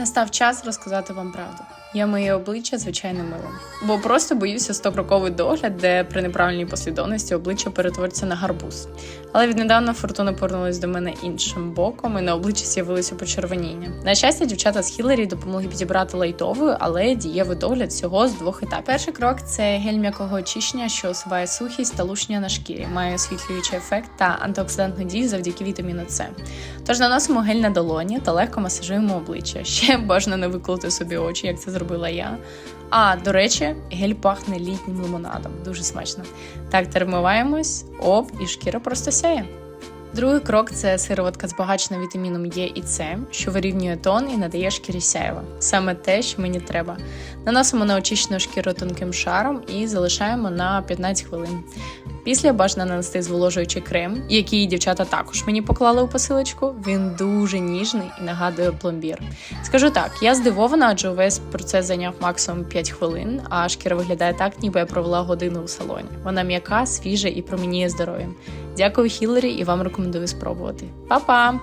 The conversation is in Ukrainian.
Настав час розказати вам правду. Я моє обличчя звичайно мило, бо просто боюся стокроковий догляд, де при неправильній послідовності обличчя перетвориться на гарбуз. Але віднедавна фортуна повернулась до мене іншим боком, і на обличчі з'явилося почервоніння. На щастя, дівчата з Хілері допомогли підібрати лайтовий, але дієвий догляд всього з двох етапів. Перший крок це гель м'якого очищення, що усуває сухість та лушення на шкірі, має освітлюючий ефект та антиоксидантну дію завдяки вітаміну С. Тож наносимо гель на долоні та легко масажуємо обличчя. Ще бажано не виколоти собі очі, як це зробила я. А до речі, гель пахне літнім лимонадом. Дуже смачно. Так термиваємось, оп, і шкіра просто сяє. Другий крок це сироватка збагачена вітаміном Е і С, що вирівнює тон і надає шкірі сяєва. Саме те, що мені треба. Наносимо на очищену шкіру тонким шаром і залишаємо на 15 хвилин. Після бажано нанести зволожуючий крем, який дівчата також мені поклали у посилочку. Він дуже ніжний і нагадує пломбір. Скажу так, я здивована, адже увесь процес зайняв максимум 5 хвилин, а шкіра виглядає так, ніби я провела годину у салоні. Вона м'яка, свіжа і промініє здоров'ям. Дякую, Хіларі, і вам рекомендую спробувати. Па-па!